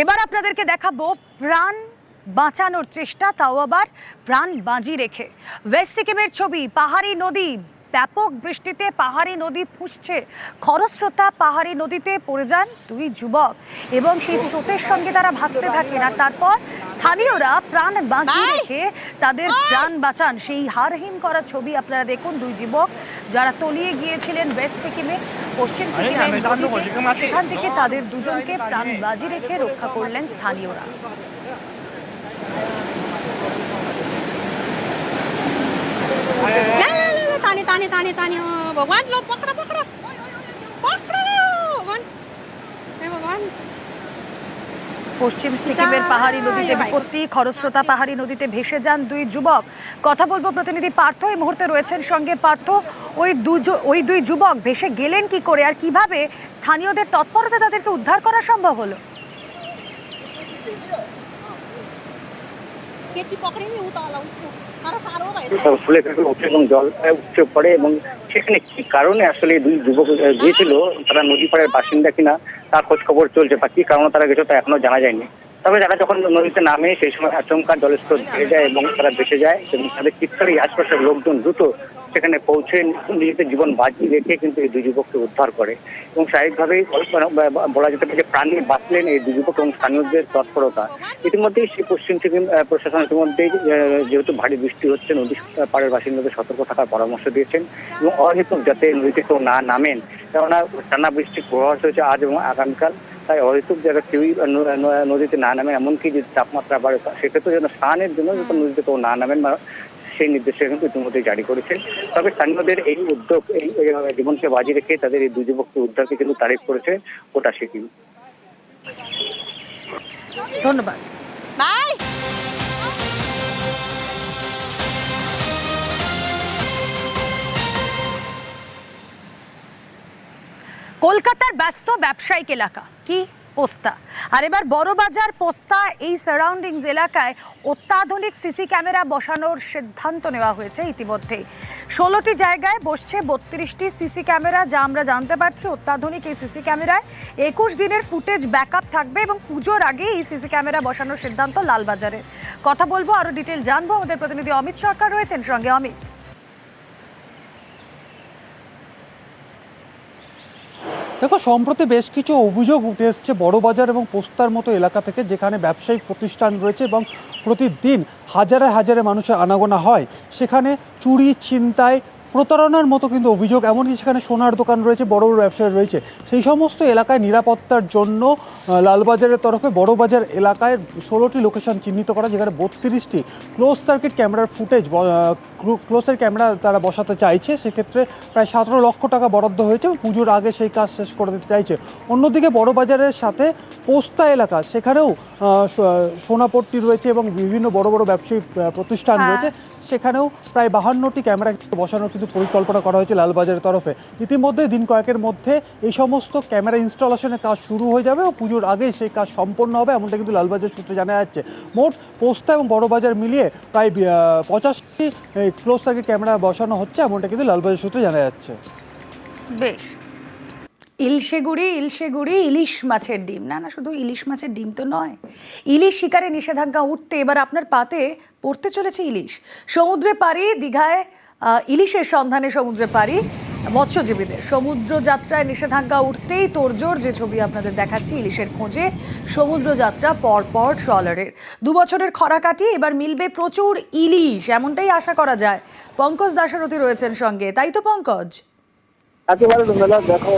এবার আপনাদেরকে দেখাবো প্রাণ বাঁচানোর চেষ্টা, তাও আবার প্রাণ বাজি রেখে। ওয়েস্ট সিকিমের ছবি, পাহাড়ি নদী, ব্যাপক বৃষ্টিতে পাহাড়ি নদী ফুঁসছে। খরস্রোতা পাহাড়ি নদীতে পড়ে যান দুই যুবক এবং সেই স্রোতের সঙ্গে তারা ভাসতে থাকেন আর তারপর স্থানীয়রা প্রাণ বাঁচি ভাই! রেখে তাদের প্রাণ বাঁচান সেই হারহীন করা ছবি আপনারা দেখুন দুই যুবক যারা তলিয়ে গিয়েছিলেন ওয়েস্ট সিকিমে পশ্চিম সিকিমের নদীতে, সেখান থেকে তাদের দুজনকে প্রাণ বাজি রেখে রক্ষা করলেন স্থানীয়রা ला ला ला ला ताने ताने ताने ताने अं, भगवान लो पकड़ो पकड़ो पकड़ो भगवान हे भगवान পশ্চিম সিকিমের পাহাড়ি নদীতে বিপত্তি খরস্রোতা পাহাড়ি নদীতে ভেসে যান দুই যুবক। কথা বলব প্রতিনিধি পার্থ এই মুহূর্তে রয়েছেন সঙ্গে। পার্থ ওই দুই ওই দুই যুবক ভেসে গেলেন কি করে আর কীভাবে স্থানীয়দের তৎপরতা তাদেরকে উদ্ধার করা সম্ভব হলো? জল উপচে পড়ে এবং সেখানে কি কারণে আসলে দুই যুবক গিয়েছিল? তারা নদী পাড়ের বাসিন্দা কিনা? তার খোঁজ খবর চলছে বা কি কারণে তারা গেছে, তা এখনও জানা যায়নি। তবে তারা যখন নদীতে নামে, সেই সময় আচমকা জলস্তর বেড়ে যায় এবং তারা বেঁচে যায় এবং তাদের চিৎকারই আশপাশের লোকজন দ্রুত সেখানে পৌঁছে নিজেদের জীবন বাঁচিয়ে রেখে কিন্তু এই দুই যুবককে উদ্ধার করে। এবং স্বাভাবিকভাবেই বলা যেতে পারে যে প্রাণী বাঁচলেন এই দুই যুবক এবং স্থানীয়দের তৎপরতা। ইতিমধ্যেই সেই পশ্চিম সিকিম প্রশাসন ইতিমধ্যেই যেহেতু ভারী বৃষ্টি হচ্ছে নদী পাড়ের বাসিন্দাদের সতর্ক থাকার পরামর্শ দিয়েছেন এবং অহেতুক যাতে নদীতে কেউ না নামেন, কেননা টানা বৃষ্টির প্রভাব হয়েছে আজ এবং আগামীকাল। তাই অহেতুক যারা কেউই নদীতে না নামেন এমনকি যদি তাপমাত্রা বাড়ে সেক্ষেত্রে যেন স্নানের জন্য যাতে নদীতে কেউ না নামেন বা সেই নির্দেশে কিন্তু ইতিমধ্যে জারি করেছেন। তবে স্থানীয়দের এই উদ্যোগ এই জীবনকে বাজি রেখে তাদের এই দুই যুবককে উদ্ধারকে কিন্তু তারিফ করেছে গোটা সিকিম। ধন্যবাদ। কলকাতার ব্যস্ত ব্যবসায়িক এলাকা কি? পোস্তা। আর এবার বড়বাজার পোস্তা এই সারাউন্ডিংস এলাকায় অত্যাধুনিক সিসি ক্যামেরা বসানোর সিদ্ধান্ত নেওয়া হয়েছে ইতিমধ্যে ষোলোটি জায়গায় বসছে বত্রিশটি সিসি ক্যামেরা, যা আমরা জানতে পারছি অত্যাধুনিক এই সিসি ক্যামেরায় একুশ দিনের ফুটেজ ব্যাকআপ থাকবে এবং পুজোর আগে এই সিসি ক্যামেরা বসানোর সিদ্ধান্ত লালবাজারে। কথা বলব আরও ডিটেল জানব। আমাদের প্রতিনিধি অমিত সরকার রয়েছেন, সঙ্গে অমিত। দেখো, সম্প্রতি বেশ কিছু অভিযোগ উঠে এসছে বড়বাজার এবং পোস্তার মতো এলাকা থেকে, যেখানে ব্যবসায়িক প্রতিষ্ঠান রয়েছে এবং প্রতিদিন হাজারে হাজারে মানুষের আনাগোনা হয়। সেখানে চুরি, ছিনতাই, প্রতারণার মতো কিন্তু অভিযোগ, এমনকি সেখানে সোনার দোকান রয়েছে, বড় বড় ব্যবসায়ী রয়েছে। সেই সমস্ত এলাকায় নিরাপত্তার জন্য লালবাজারের তরফে বড়বাজার এলাকায় ষোলোটি লোকেশন চিহ্নিত করা, যেখানে বত্রিশটি ক্লোজ সার্কিট ক্যামেরার ফুটেজ ক্লোজের ক্যামেরা তারা বসাতে চাইছে সেক্ষেত্রে প্রায় সতেরো লক্ষ টাকা বরাদ্দ হয়েছে এবং পুজোর আগে সেই কাজ শেষ করে দিতে চাইছে। অন্যদিকে বড়বাজারের সাথে পোস্তা এলাকা সেখানেও সোনাপট্টি রয়েছে এবং বিভিন্ন বড় বড় ব্যবসায়ী প্রতিষ্ঠান হ্যাঁ। রয়েছে। সেখানেও প্রায় বাহান্নটি ক্যামেরা বসানোর কিন্তু পরিকল্পনা করা হয়েছে লালবাজারের তরফে। ইতিমধ্যে দিন কয়েকের মধ্যে এই সমস্ত ক্যামেরা ইনস্টলেশনের কাজ শুরু হয়ে যাবে ও পুজোর আগে সেই কাজ সম্পন্ন হবে এমনটা কিন্তু লালবাজার সূত্রে জানা যাচ্ছে। মোট পোস্তা এবং বড়বাজার মিলিয়ে প্রায় পঁচাশটি ক্লোজ সার্কিট ক্যামেরা বসানো হচ্ছে, এমনটা কিন্তু লালবাজার সূত্রে জানা যাচ্ছে। বেশ। ইলশে গুড়ি ইলশে মাছের ডিম। না না, শুধু ইলিশ মাছের ডিম তো নয়। ইলিশ শিকারে নিষেধাজ্ঞা উঠতে এবার আপনার পাতে পড়তে চলেছে ইলিশ। সমুদ্রে পাড়ি, দীঘায় ইলিশের সন্ধানে সমুদ্রে পাড়ি। মৎস্যজীবীদের। সমুদ্র যাত্রায় নিষেধাজ্ঞা উঠতেই তোড়জোড় যে ছবি আপনাদের দেখাচ্ছি ইলিশের খোঁজে সমুদ্র যাত্রা পরপর ট্রলারের। দু বছরের খরা কাটিয়ে এবার মিলবে প্রচুর ইলিশ, এমনটাই আশা করা যায়। পঙ্কজ দাশরথী রয়েছেন সঙ্গে, তাই তো পঙ্কজ? একেবারে রুমেলা দেখো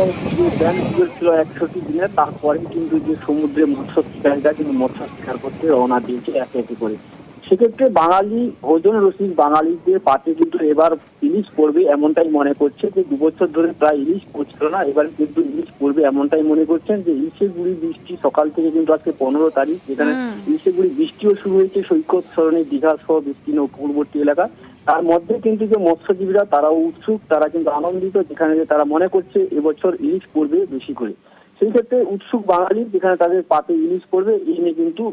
ছিল একষট্টি দিনে তারপরে কিন্তু যে সমুদ্রে মৎস্য শিকারীরা কিন্তু মৎস্য শিকার করতে রওনা দিয়েছে, একে একে করে। সেক্ষেত্রে বাঙালি ভোজন রসিক বাঙালিদের পাতে কিন্তু এবার ইলিশ পড়বে এমনটাই মনে করছে যে দু বছর ধরে প্রায় ইলিশ পড়ছিল না এবার কিন্তু ইলিশ পড়বে এমনটাই মনে করছেন যে ইলিশের গুড়ি বৃষ্টি সকাল থেকে কিন্তু আজকে পনেরো তারিখ যেখানে ইলিশের গুড়ি বৃষ্টিও শুরু হয়েছে সৈকত সরণি দীঘা সহ বিস্তীর্ণ উপকূলবর্তী এলাকা। তার মধ্যে কিন্তু যে মৎস্যজীবীরা তারাও উৎসুক তারা কিন্তু আনন্দিত যেখানে যে তারা মনে করছে এবছর ইলিশ পড়বে বেশি করে। সেই ক্ষেত্রে উৎসুক বাঙালি যেখানে তাদের পাতে ইলিশ পড়বে এই নিয়ে কিন্তু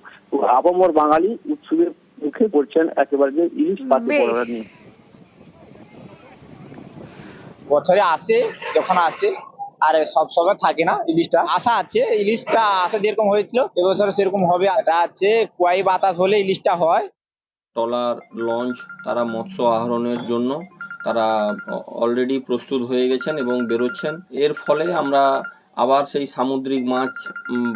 আপামর বাঙালি উৎসুকের মুখে পড়ছেন একেবারে যে ইলিশ পাতে পড়ার নিয়ে। বছরে আসে যখন আসে আর সব সময় থাকে না ইলিশটা। আশা আছে ইলিশটা আশা যেরকম হয়েছিল এবছর সেরকম হবে। এটা আছে কুয়াই বাতাস হলে ইলিশটা হয়। ট্রলার লঞ্চ তারা মৎস্য আহরণের জন্য তারা অলরেডি প্রস্তুত হয়ে গেছেন এবং বেরোচ্ছেন। এর ফলে আমরা আবার সেই সামুদ্রিক মাছ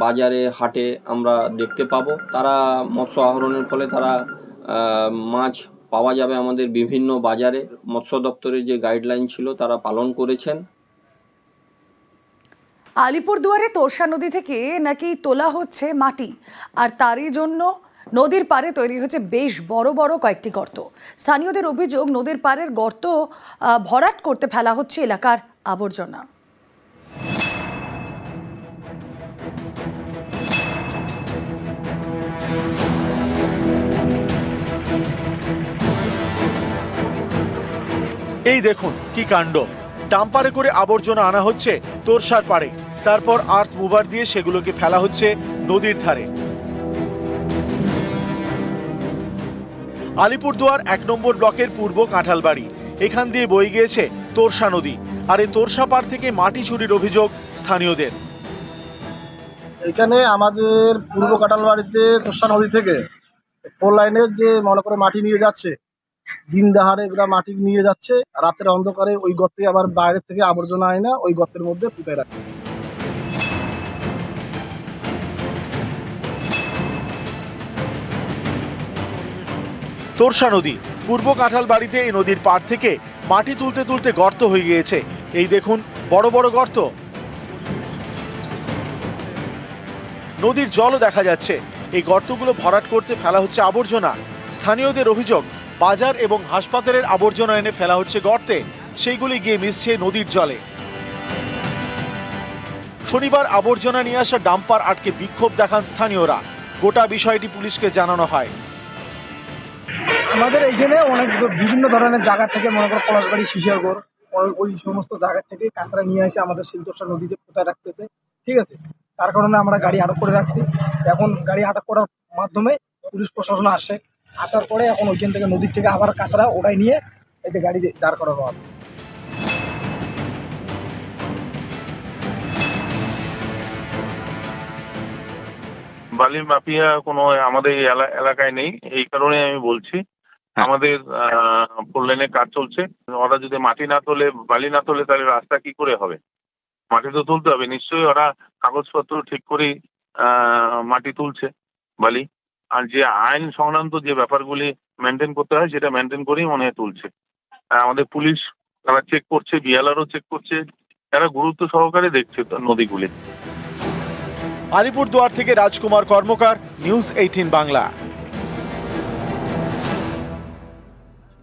বাজারে, হাটে আমরা দেখতে পাবো। তারা মৎস্য আহরণের ফলে তারা মাছ পাওয়া যাবে আমাদের বিভিন্ন বাজারে। মৎস্য দপ্তরের যে গাইডলাইন ছিল, তারা পালন করেছেন। আলিপুরদুয়ারে তোরসা নদী থেকে নাকি তোলা হচ্ছে মাটি, আর তারই জন্য নদীর পাড়ে তৈরি হচ্ছে বেশ বড় বড় কয়েকটি গর্ত। স্থানীয়দের অভিযোগ, নদীর পাড়ের গর্ত ভরাট করতে ফেলা হচ্ছে এলাকার আবর্জনা। এই দেখুন কি কাণ্ড। ডাম্পারে করে আবর্জনা আনা হচ্ছে তোরসার পাড়ে। তারপর আর্থ মুভার দিয়ে সেগুলোকে ফেলা হচ্ছে নদীর ধারে। আলিপুরদুয়ার এক নম্বর ব্লকের পূর্ব কাঁঠালবাড়ি। এখান দিয়ে বয়ে গিয়েছে তোরসা নদী। আর এই তোরসা পাড় থেকে মাটি চুরির অভিযোগ স্থানীয়দের। এখানে আমাদের পূর্ব কাটালবাড়িতে তোষা নদী থেকে ফোর লাইনের যে মনে করে মাটি নিয়ে যাচ্ছে দিন দাহারে এগুলা মাটি নিয়ে যাচ্ছে, রাতের অন্ধকারে ওই গর্তে আবার বাইরে থেকে আবর্জনা আয় না ওই গর্তের মধ্যে পুঁতে রাখে। তোরসা নদী, পূর্ব কাঁঠালবাড়িতে এই নদীর পাড় থেকে মাটি তুলতে তুলতে গর্ত হয়ে গিয়েছে। এই দেখুন, বড় বড় গর্ত। নদীর জলও দেখা যাচ্ছে। এই গর্তগুলো ভরাট করতে ফেলা হচ্ছে আবর্জনা। স্থানীয়দের অভিযোগ বাজার এবং হাসপাতালের আবর্জনা এনে ফেলা হচ্ছে গর্তে। সেইগুলি গিয়ে মিশছে নদীর জলে। শনিবার আবর্জনা নিয়ে আসা ডাম্পার আটকে বিক্ষোভ দেখান স্থানীয়রা। গোটা বিষয়টি পুলিশকে জানানো হয়। আমাদের এইখানে অনেক বিভিন্ন ধরনের জায়গা থেকে মনে করো পলাশবাড়ি, শিশিয়াগড়, ওই- সমস্ত জায়গা থেকে কাঁচরা নিয়ে এসে আমাদের শিলতোষা নদীতে কোথায় রাখতেছে, ঠিক আছে? তার কারণে আমরা গাড়ি আটক করে রাখছি। এখন গাড়ি আটক করার মাধ্যমে পুলিশ প্রশাসন আসে। আসার পরে এখন ওইখান থেকে নদীর থেকে আবার কাঁচরা ওটাই নিয়ে এতে গাড়ি দাঁড় করানো হবে। বালি মাফিয়া কোনো আমাদের এই এলা- এলাকায় নেই এই কারণে আমি বলছি। আমাদের ফোর লাইনে কাজ চলছে। ওরা যদি মাটি না তোলে বালি না তোলে তাহলে রাস্তা কি করে হবে? মাটি তো তুলতে হবে। নিশ্চয়ই ওরা কাগজপত্র ঠিক করেই মাটি তুলছে বালি। আর যে আইন সংক্রান্ত যে ব্যাপারগুলি মেনটেন করতে হয়, সেটা মেনটেন করেই মনে হয় তুলছে। আমাদের পুলিশ, তারা চেক করছে বিএলআরও চেক করছে, তারা গুরুত্ব সহকারে দেখছে নদীগুলি। আলিপুরদুয়ার থেকে রাজকুমার কর্মকার নিউজ এইটিন বাংলা।